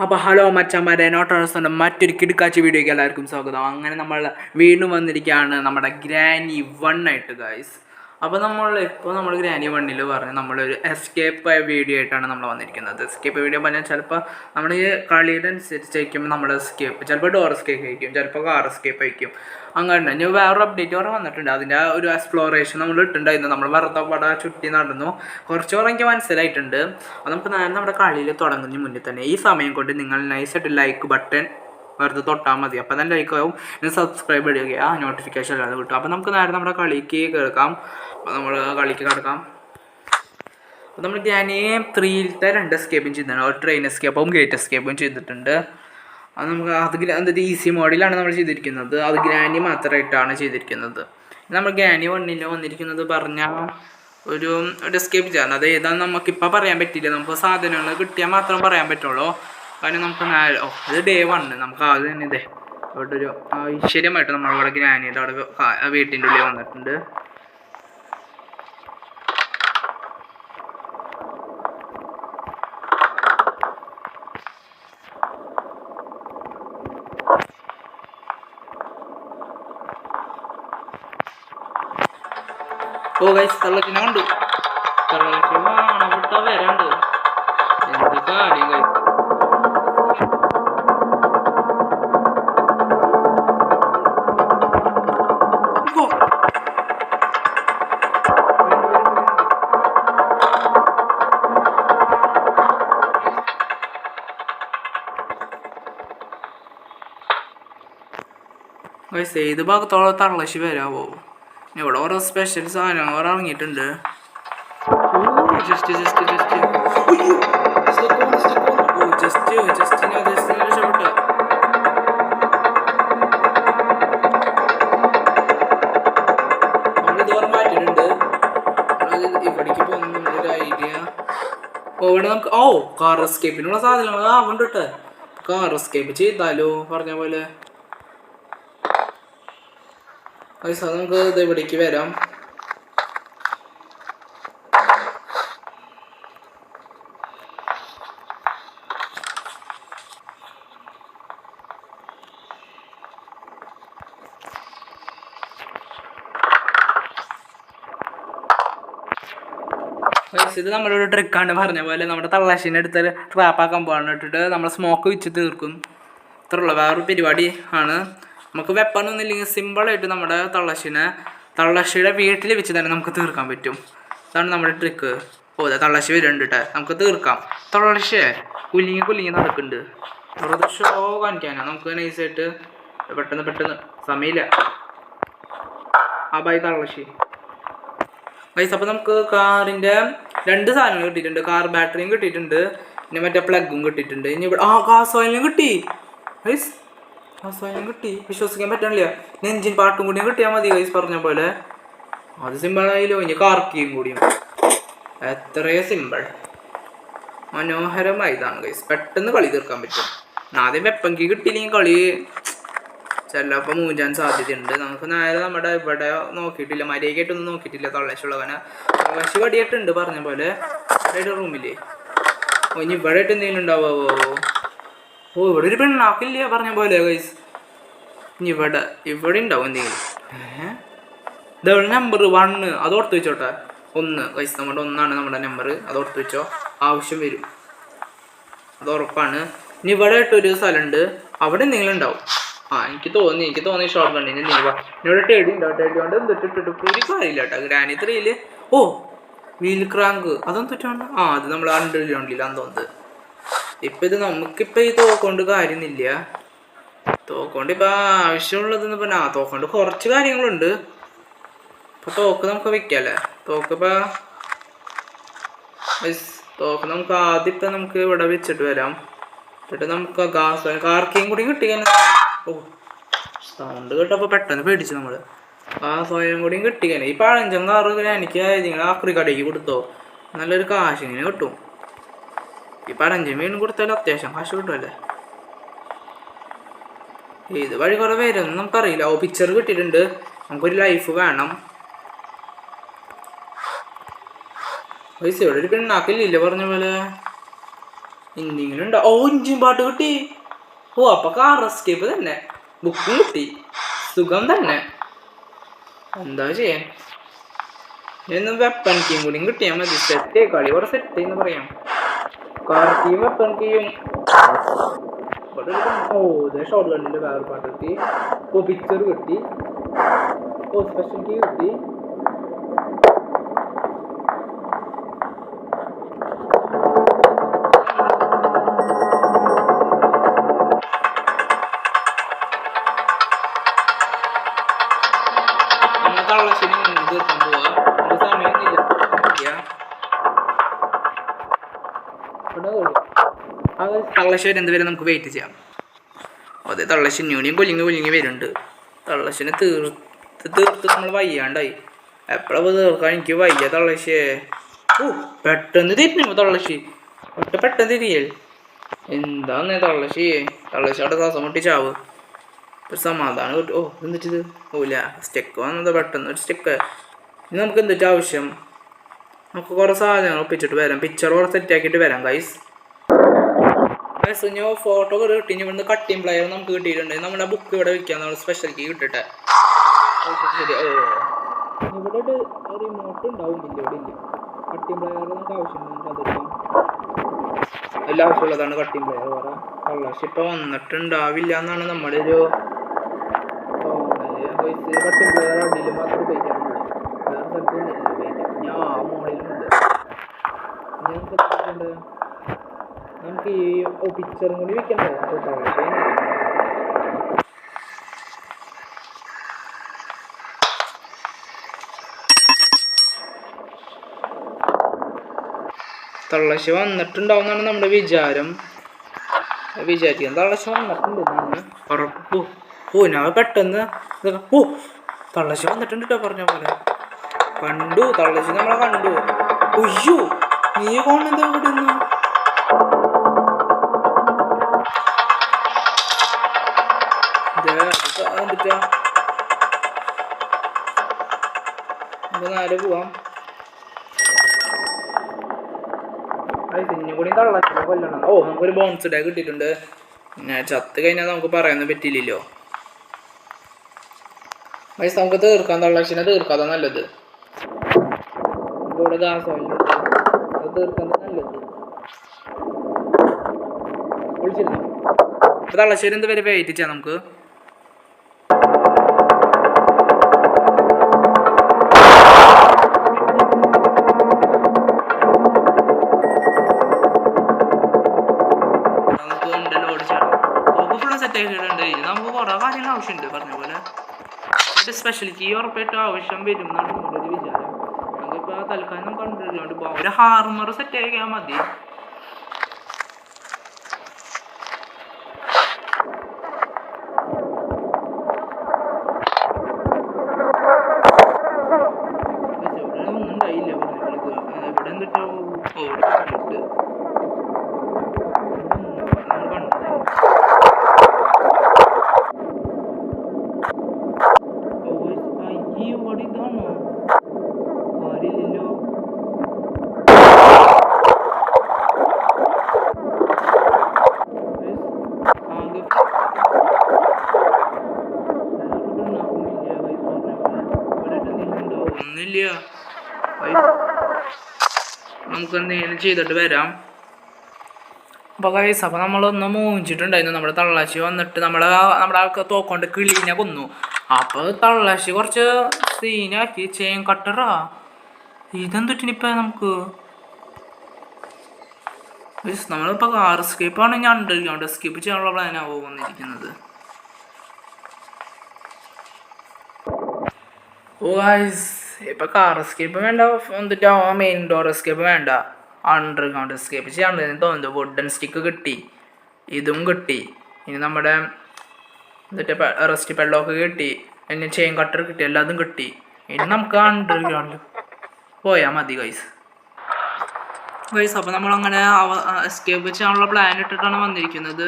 അപ്പോൾ ഹലോ മച്ചന്മാരെ നോട്ടോൺസിന്റെ മറ്റൊരു കിടുക്കാച്ചി വീഡിയോയ്ക്ക് എല്ലാവർക്കും സ്വാഗതം. അങ്ങനെ നമ്മൾ വീണ്ടും വന്നിരിക്കുകയാണ് നമ്മുടെ ഗ്രാനി വൺ ആയിട്ട് ഗായ്സ് അപ്പോൾ നമ്മൾ ഇപ്പോൾ നമ്മൾ ഗ്രാനി വണ്ണിൽ പറഞ്ഞ് നമ്മളൊരു എസ്കേപ്പ് വീഡിയോ ആയിട്ടാണ് നമ്മൾ വന്നിരിക്കുന്നത്. എസ്കേപ്പ് വീഡിയോ പറഞ്ഞാൽ ചിലപ്പോൾ നമ്മൾ ഈ കളിയുടെ അനുസരിച്ചായിരിക്കും നമ്മൾ എസ്കേപ്പ് ചിലപ്പോൾ ഡോർ എസ്കേപ്പ് ആയിരിക്കും ചിലപ്പോൾ കാർ എസ്കേപ്പ് ആയിരിക്കും. അങ്ങനെ ഇനി വേറൊരു അപ്ഡേറ്റ് വേറെ വന്നിട്ടുണ്ട്. അതിന്റെ ഒരു എക്സ്പ്ലോറേഷൻ നമ്മൾ ഇട്ടുണ്ടായിരുന്നു. നമ്മൾ വെറുതെ പട ചുറ്റി നടന്നു. കുറച്ച് കുറേ എനിക്ക് മനസ്സിലായിട്ടുണ്ട്. അത് നമുക്ക് നേരെ നമ്മുടെ കളിയിൽ തുടങ്ങുന്നതിന് മുന്നിൽ തന്നെ ഈ സമയം കൊണ്ട് നിങ്ങൾ നൈസായിട്ട് ലൈക്ക് ബട്ടൺ വെറുതെ തൊട്ടാൽ മതി. അപ്പോൾ തന്നെ ലൈക്ക് ആവും. പിന്നെ സബ്സ്ക്രൈബ് ചെയ്യുക ആ നോട്ടിഫിക്കേഷൻ അല്ലാതെ കിട്ടും അപ്പോൾ നമുക്ക് നേരെ നമ്മുടെ കളിക്ക് കേൾക്കാം. അപ്പം നമ്മൾ കളിക്ക് കിടക്കാം. അപ്പോൾ നമ്മൾ ഞാൻ ത്രീയിലത്തെ രണ്ട് എസ്കേപ്പും ചെയ്തിട്ടുണ്ട്. ഒരു ട്രെയിൻ എസ്കേപ്പും ഗേറ്റ് എസ്കേപ്പും ചെയ്തിട്ടുണ്ട്. അത് നമുക്ക് അത് എന്തൊരു എന്താ ഈസി മോഡിലാണ് നമ്മൾ ചെയ്തിരിക്കുന്നത്. അത് ഗ്രാനി മാത്രമായിട്ടാണ് ചെയ്തിരിക്കുന്നത്. നമ്മൾ ഗ്രാനി വണ്ണിൽ വന്നിരിക്കുന്നത് പറഞ്ഞാൽ ഒരു ഒരു എസ്കേപ്പ് ചെയ്യാൻ അത് ഏതാണെന്ന് നമുക്കിപ്പോൾ പറയാൻ പറ്റില്ല നമുക്ക് സാധനങ്ങൾ കിട്ടിയാൽ മാത്രം പറയാൻ പറ്റുള്ളൂ. കാരണം നമുക്ക് ഓ ഇത് ഡേ വണ്ണ് നമുക്ക് ആദ്യം തന്നെ ഇതേ അവിടെ ഒരു ഐശ്വര്യമായിട്ട് നമ്മളവിടെ ഗ്രാനിയുടെ അവിടെ വീട്ടിന്റെ ഉള്ളിൽ വന്നിട്ടുണ്ട്. ഓ ഗൈസ് തള്ളക്കിനെ കണ്ടു. തള്ളക്കിനെ വരാണ്ട് എന്ത് കാര്യം ഗൈസ് ഗൈസ് ഏത് ഭാഗത്തോളം തള്ളശി വരാവോ? ഇവിടെ ഓരോ സ്പെഷ്യൽ സാധനങ്ങൾ ഇറങ്ങിയിട്ടുണ്ട്. Just just just just just പോകുന്ന ഒരു ഐഡിയ നമുക്ക് ഓ കാർ എസ്കേപ്പിനുള്ള സാധനങ്ങൾ ആ ഉണ്ട് കേട്ടോ. കാർ എസ്കേപ്പ് ചെയ്താലോ പറഞ്ഞ പോലെ. പൈസ നമുക്ക് ഇത് ഇവിടേക്ക് വരാം. ഇത് നമ്മുടെ ഒരു ട്രിക്കാണ് പറഞ്ഞ പോലെ നമ്മുടെ തള്ളാശിനെ എടുത്ത് ട്രാപ്പാക്കാൻ പോകാൻ ഇട്ടിട്ട് നമ്മൾ സ്മോക്ക് വെച്ച് തീർക്കും. ഇത്രയുള്ള വേറൊരു പരിപാടി ആണ്. നമുക്ക് വെപ്പണൊന്നും ഇല്ലെങ്കിൽ സിമ്പിളായിട്ട് നമ്മുടെ തള്ളശിനെ തള്ളശിയുടെ വീട്ടിൽ വെച്ച് തന്നെ നമുക്ക് തീർക്കാൻ പറ്റും. അതാണ് നമ്മുടെ ട്രിക്ക് ഓ ദേ തള്ളശി വരുന്നുണ്ട് കേട്ടോ നമുക്ക് തീർക്കാം. തള്ളശേ കുലിങ്ങി കുലിങ്ങി നടക്കുന്നുണ്ട്. വെറുതെ ഷോ കാണിക്കാനാ. നമുക്ക് നൈസായിട്ട് പെട്ടെന്ന് പെട്ടെന്ന് സമയമില്ല. ആ ബൈ തള്ളശി ഗൈസ് അപ്പോൾ നമുക്ക് കാറിന്റെ രണ്ട് സാധനങ്ങൾ കിട്ടിയിട്ടുണ്ട്. കാർ ബാറ്ററിയും കിട്ടിയിട്ടുണ്ട്. പിന്നെ മറ്റേ പ്ലഗും കിട്ടിയിട്ടുണ്ട്. ഇനി ഇവിടെ ആ കാസോയിലും കിട്ടി. ഗൈസ് ഓയിലും കിട്ടി. വിശ്വസിക്കാൻ പറ്റണില്ല. നെഞ്ചിൻ പാട്ടും കൂടിയും കിട്ടിയാൽ മതി ഗൈസ് പറഞ്ഞ പോലെ. അത് സിമ്പിളായാലോ ഇനി കാർക്കിയും കീയും കൂടിയും. എത്രയോ സിമ്പിൾ മനോഹരമായി ഇതാണ് ഗൈസ് പെട്ടെന്ന് കളി തീർക്കാൻ പറ്റും. ആദ്യം വെപ്പങ്കി കിട്ടിയില്ലെങ്കിൽ കളി? ചിലപ്പോൾ മൂഞ്ചാൻ സാധ്യതയുണ്ട്. നമുക്ക് നേരെ നമ്മുടെ ഇവിടെ നോക്കിയിട്ടില്ല. മര്യാദയ്ക്കായിട്ടൊന്നും നോക്കിയിട്ടില്ല. തള്ളച്ചുള്ളവനെ പശു വടിയായിട്ടുണ്ട് പറഞ്ഞ പോലെ. ഇവിടെ റൂമിൽ ഓ ഇനി ഇവിടെ ആയിട്ട് എന്തെങ്കിലും ഉണ്ടാവോ ഓ ഇവിടെ ഒരു പെണ്ണാക്കില്ല പറഞ്ഞ പോലെ ഗൈസ് ഇനി ഇവിടെ ഇവിടെ ഉണ്ടാവും എന്തെങ്കിലും. ഏഹ് നമ്പർ വണ്ണ് അത് ഓർത്ത് വെച്ചോട്ടെ. ഒന്ന് ഗൈസ് നമ്മുടെ ഒന്നാണ് നമ്മുടെ നമ്പർ അത് ഓർത്ത് വെച്ചോ. ആവശ്യം വരും. അത് ഉറപ്പാണ്. ഇനി ഇവിടെ ഇട്ടൊരു സ്ഥലമുണ്ട്. അവിടെ എന്തെങ്കിലും ഉണ്ടാവും. ആ എനിക്ക് തോന്നി എനിക്ക് തോന്നി ഷോർട്ട് കണ്ടിന് നീ വാ ഇവിടെ ടെടി ഉണ്ടാവും ടേടി കൊണ്ട് എന്തിട്ടിട്ട് ഒരു കാര്യമില്ല കേട്ടോ. ഗ്രാനി ഓ വീൽ ക്രാങ്ക് അതൊന്നും തെറ്റാണ് ആ അത് നമ്മൾ അണ്ടറിലുണ്ടില്ല അന്തോന്നത് ഇപ്പൊ ഇത് നമുക്കിപ്പോൾ ഈ തോക്കൊണ്ട് കാര്യമൊന്നുമില്ല തോക്കൊണ്ട് ഇപ്പൊ ആവശ്യമുള്ളത് പറഞ്ഞാൽ ആ തോക്കൊണ്ട് കുറച്ച് കാര്യങ്ങളുണ്ട്. ഇപ്പൊ തോക്ക് നമുക്ക് വെക്കാല്ലേ? തോക്ക് ഇപ്പൊ തോക്ക് നമുക്ക് ആദ്യം ഇപ്പൊ നമുക്ക് ഇവിടെ വെച്ചിട്ട് വരാം. എന്നിട്ട് നമുക്ക് ഗ്യാസ് കാർക്കയും കൂടി കിട്ടിയാൽ ഓ സൗണ്ട് കേട്ടപ്പോ പെട്ടെന്ന് പേടിച്ചു നമ്മൾ ആ സ്വയം കൂടിയും കിട്ടിയാൽ ഈ പഴഞ്ചൻ കാറ് എനിക്ക് നിങ്ങൾ ആക്രി കടയ്ക്ക് കൊടുത്തോ. നല്ലൊരു കാശിങ്ങനെ കിട്ടും. ഈ പഴഞ്ചൻ മീൻ കൊടുത്താലും അത്യാവശ്യം കാശ് കിട്ടുമല്ലേ ഏത് വഴി കുറെ വരും നമുക്കറിയില്ല. ഓ പിക്ചർ കിട്ടിയിട്ടുണ്ട്. നമുക്കൊരു ലൈഫ് വേണം. പൈസ ഇവിടെ ഒരു പെണ്ണാക്കില്ലേ പറഞ്ഞ പോലെ. എന്തെങ്കിലും ഉണ്ടോ? ഓ ഇഞ്ചിയും പാട്ട് കിട്ടി. ഓ അപ്പൊ കാർ എസ്കേപ്പ് തന്നെ. ബുക്കും കിട്ടി. സുഖം തന്നെ. എന്താ ചെയ്യാൻ ഇന്ന് വെപ്പൺ കീയും കൂടിയും കിട്ടിയാൽ മതി. സെറ്റ് കളി കുറെ സെറ്റ് എന്ന് പറയാം. കാർ കീയും വെപ്പൺ കീയും ഇവിടെ ഒരു gun- ഓ ഇതേ ഷോർട്ട് ഗണ്ണിന്റെ വേറെ പാട്ട് കിട്ടി. ഓ പിക്ചർ കിട്ടി. ഓ സ്പെഷ്യൽ കീ കിട്ടി നമ്മൾ തള്ളശ്ശേരി മുന്നിൽ അത് തള്ളശ്ശേരി എന്ത് വരെ നമുക്ക് വെയിറ്റ് ചെയ്യാം. അതെ തള്ളശ്ശി ഇനിയും കൊല്ലിങ്ങി കൊല്ലിങ്ങി വരുന്നുണ്ട്. തള്ളശ്ശിനെ തീർത്ത് തീർത്ത് നമ്മൾ വയ്യാണ്ടായി. എപ്പോഴപ്പോൾ തീർക്കാൻ? എനിക്ക് വയ്യ തള്ളശ്ശേ. ഓ പെട്ടെന്ന് തിരിഞ്ഞു തള്ളശ്ശി ഒറ്റ പെട്ടെന്ന് തിരിയൽ. എന്താന്ന് തള്ളശ്ശി തള്ളശ്ശി അവിടെ ശ്വാസം മുട്ടി ചാവ്. ഒരു സമാധാനം കിട്ടും. ഓ എന്നിട്ടിത് ഓല സ്റ്റെക്ക് വന്നത് പെട്ടെന്ന്. ഒരു സ്റ്റെക്ക് ഇനി നമുക്ക് എന്തിട്ട് ആവശ്യം? നമുക്ക് കുറേ സാധനങ്ങൾ ഒപ്പിച്ചിട്ട് വരാം. പിക്ചർ കുറേ സെറ്റ് ആക്കിയിട്ട് വരാം ഗൈസ് ഗൈസ് ഇനി ഫോട്ടോ ഒക്കെ കിട്ടി ഇവിടുന്ന് കട്ടിങ് പ്ലെയർ നമുക്ക് കിട്ടിയിട്ടുണ്ട്. നമ്മുടെ ബുക്ക് ഇവിടെ വെക്കാം നമ്മൾ സ്പെഷ്യൽ കീ കിട്ടിട്ടെ ശരി ഇവിടെ ഒരു റിമോട്ട് ഉണ്ടാവും ഇല്ല ഇവിടെ ഇല്ല. കട്ടിങ് പ്ലെയർ നമുക്ക് ആവശ്യമുണ്ട്. നമുക്ക് അതെടുക്കാം എല്ലാം ആവശ്യമുള്ളതാണ് കട്ടിങ് പ്ലെയർ വേറെ. കള്ളാശ് ഇപ്പൊ വന്നിട്ടുണ്ടാവില്ല എന്നാണ് നമ്മുടെ ഒരു കട്ടിങ് പ്ലെയർ അടിയിൽ മാത്രം ഉപയോഗിക്കാറുള്ളൂ വേറെ ഉപയോഗിക്കാം. ഞാൻ ആ മോഡലുണ്ട് ഇനി നമുക്ക് ഈ പിക്ചറും കൂടി വെക്കണ്ടേ? തള്ളശ്ശി വന്നിട്ടുണ്ടാവുന്നാണ് നമ്മുടെ വിചാരം. വിചാരിക്കാം തള്ളശ്ശി വന്നിട്ടുണ്ട്. ഓ ഞാൻ പെട്ടെന്ന് ഓ തള്ളശ്ശി വന്നിട്ടുണ്ട് കേട്ടോ പറഞ്ഞ പോലെ. കണ്ടു. തള്ളശ്ശി നമ്മളെ കണ്ടു. ഒയ്യോ നീ കോണെന്താ ഇവിടെ നിന്ന് നമുക്ക് നേരെ പോവാം. ഇതിനും കൂടി തള്ളച്ചില്ല കൊല്ലണം. ഓ നമുക്കൊരു ബോൺസ് ഡേ കിട്ടിയിട്ടുണ്ട്. പിന്നെ ചത്ത് കഴിഞ്ഞാൽ നമുക്ക് പറയാൻ പറ്റില്ലല്ലോ പൈസ നമുക്ക് തീർക്കാം തള്ളച്ചിനെ തീർക്കാതെ നല്ലത്. ഇവിടെ ദാസമല്ല അത് തീർക്കാൻ നല്ലത്. വിളിച്ചിരുന്നു തള്ളശ്ശേരി എന്ത് വരെ വെയിറ്റ് ചെയ്യാം നമുക്ക്? സെറ്റ് ആക്കിയിട്ടുണ്ട് നമുക്ക് കുറേ കാര്യങ്ങൾ ആവശ്യമുണ്ട്. പറഞ്ഞ പോലെ ഒരു സ്പെഷ്യലിറ്റി ഉറപ്പായിട്ടും ആവശ്യം വരും എന്നാണ് നമ്മുടെ ഒരു വിചാരം. നമുക്കിപ്പോൾ തൽക്കാലം കണ്ടിട്ടുണ്ട് ഒരു ഹാർമർ സെറ്റ് ആക്കിയാൽ മതി പക്ഷെ ഇവിടെ ഒന്നും ഉണ്ടായില്ല പറഞ്ഞ പോലെ ഇത്. ആ, ഇവിടെ എന്തിട്ടോ ഓ ഇവിടെ കണ്ടിട്ട് നമ്മൾ കണ്ടത് അയ്യോ ഇവിടെ ഇതാണോ കാര്യമില്ലല്ലോ ആകെ ഒന്നുമില്ല നമുക്ക് എന്തെങ്കിലും ചെയ്തിട്ട് വരാം. അപ്പോൾ കൈസ് അപ്പോൾ നമ്മളൊന്ന് മൂഞ്ചിട്ടുണ്ടായിരുന്നു. നമ്മുടെ തള്ളാശി വന്നിട്ട് നമ്മളെ നമ്മുടെ ആൾക്ക് തോക്കൊണ്ട് കിളീനെ കൊന്നു. അപ്പോൾ തള്ളാശി കുറച്ച് സീനാക്കി ചേൻ കട്ടറാ ഇതെന്തൊട്ടിനിപ്പോൾ നമുക്ക്? നമ്മളിപ്പോൾ കാർ ആണ് ഞാൻ അണ്ടർഗ്രൗണ്ട് സ്കിപ്പ് ചെയ്യാനുള്ള പ്ലാനാണ് വന്നിരിക്കുന്നത്. ഓ ഗൈസ് ഇപ്പൊ കാർ എസ്കേപ്പ് വേണ്ട എന്നിട്ട് മെയിൻ ഡോർ എസ്കേപ്പ് വേണ്ട. അണ്ടർഗ്രൗണ്ട് എസ്കേപ്പ് ചെയ്യാൻ തോന്നുന്നു വുഡൻ സ്റ്റിക്ക് കിട്ടി. ഇതും കിട്ടി. ഇനി നമ്മുടെ എന്നിട്ട് റെസ്റ്റ് പെള്ളമൊക്കെ കിട്ടി. പിന്നെ ചെയിൻ കട്ടർ കിട്ടി എല്ലാതും കിട്ടി. ഇനി നമുക്ക് അണ്ടർഗ്രൗണ്ടിൽ പോയാൽ മതി ഗൈസ് ഗൈസ് അപ്പോൾ നമ്മളങ്ങനെ എസ്കേപ്പ് ചെയ്യാനുള്ള പ്ലാൻ ഇട്ടിട്ടാണ് വന്നിരിക്കുന്നത്.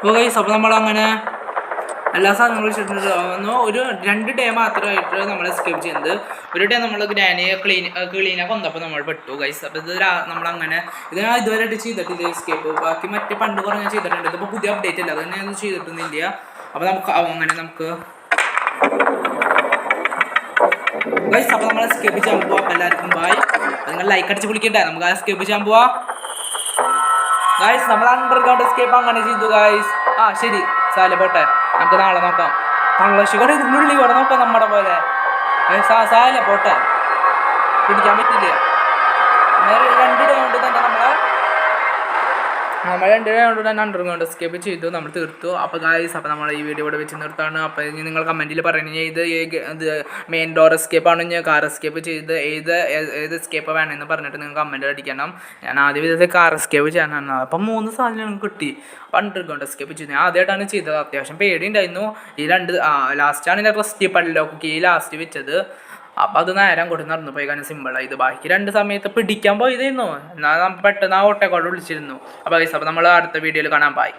അപ്പോൾ ഗൈസ് അപ്പോൾ നമ്മളങ്ങനെ എല്ലാ സാധനങ്ങളും വെച്ചിട്ടുണ്ട്. ഒന്ന് ഒരു രണ്ട് ഡേ മാത്രമായിട്ട് നമ്മൾ എസ്കേപ്പ് ചെയ്യുന്നത്. ഒരു ഡേ നമ്മൾ ഗ്രാനിയെ ക്ലീൻ ക്ലീനൊക്കെ വന്നപ്പോൾ നമ്മൾ പെട്ടു ഗൈസ് അപ്പോൾ ഇത് നമ്മളങ്ങനെ ഇത് ഞാൻ ഇതുവരെയായിട്ട് ചെയ്തിട്ടില്ല എസ്കേപ്പ് ബാക്കി മറ്റേ പണ്ട് കുറേ ഞാൻ ചെയ്തിട്ടുണ്ട്. ഇതിപ്പോൾ പുതിയ അപ്ഡേറ്റ് അല്ല. അത് ഞാൻ ചെയ്തിട്ടൊന്നുമില്ല. അപ്പോൾ നമുക്ക് അങ്ങനെ നമുക്ക് ഗൈസ് അപ്പോൾ നമ്മൾ എസ്കേപ്പ് ചെയ്യാൻ പോവാം. എല്ലാവർക്കും ബായ് നിങ്ങൾ ലൈക്ക് അടിച്ച് വിളിക്കട്ടെ നമുക്ക് ആ എസ്കേപ്പ് ചെയ്യാൻ പോവാം. ഗൈസ് നമ്മൾ അണ്ടർഗ്രൗണ്ട് എസ്കേപ്പ് അങ്ങനെ ചെയ്തു ഗൈസ് ആ ശരി. സാല പോട്ടെ. നമുക്ക് നാളെ നോക്കാം. തള്ളശുകടെ ഉള്ളി ഇവിടെ നോക്കാം നമ്മുടെ പോലെ. ഗൈസ് ആ സാല പോട്ടെ. പിടിക്കാൻ പറ്റില്ല. രണ്ട് ഡേ കൊണ്ട് തന്നെ നമ്മളെ. നമ്മൾ രണ്ട് ഡേ കൊണ്ട് തന്നെ അണ്ടർഗ്രൗണ്ട് എസ്കേപ്പ് ചെയ്തു. നമ്മൾ തീർത്തു. അപ്പോൾ ഗായ്സ് അപ്പോൾ നമ്മൾ ഈ വീഡിയോ ഇവിടെ വെച്ച് നിർത്താണ് അപ്പോൾ ഇനി നിങ്ങൾ കമന്റിൽ പറയണേ ഇത് ഇത് മെയിൻ ഡോർ എസ്കേപ്പ് ആണ്. ഞാൻ കാർ എസ്കേപ്പ് ചെയ്ത് ഏത് ഏത് എസ്കേപ്പ് വേണമെന്ന് പറഞ്ഞിട്ട് നിങ്ങൾ കമന്റ് അടിക്കണം. ഞാൻ ആദ്യം ഇത് കാർ എസ്കേപ്പ് ചെയ്യാനാണ് അപ്പം മൂന്ന് സാധനം ഞങ്ങൾക്ക് കിട്ടി. അപ്പം കൊണ്ട് എസ്കേപ്പ് ചെയ്തു. ഞാൻ ആദ്യമായിട്ടാണ് ചെയ്തത്. അത്യാവശ്യം പേടി ഉണ്ടായിരുന്നു ഈ രണ്ട് ലാസ്റ്റാണ് എന്റെ റെസ്റ്റ് പള്ളിലൊക്കെ ഈ ലാസ്റ്റ് വെച്ചത്. അപ്പം അത് നേരം കൊണ്ട് നടന്നു പോയി കാരണം സിമ്പിളായി ഇത് ബാക്കി രണ്ട് സമയത്ത് പിടിക്കാൻ പോയതായിരുന്നു. എന്നാൽ പെട്ടെന്ന് ആ ഓട്ടോക്കോട് വിളിച്ചിരുന്നു. അപ്പോൾ അപ്പോൾ നമ്മൾ അടുത്ത വീഡിയോയിൽ കാണാൻ പായി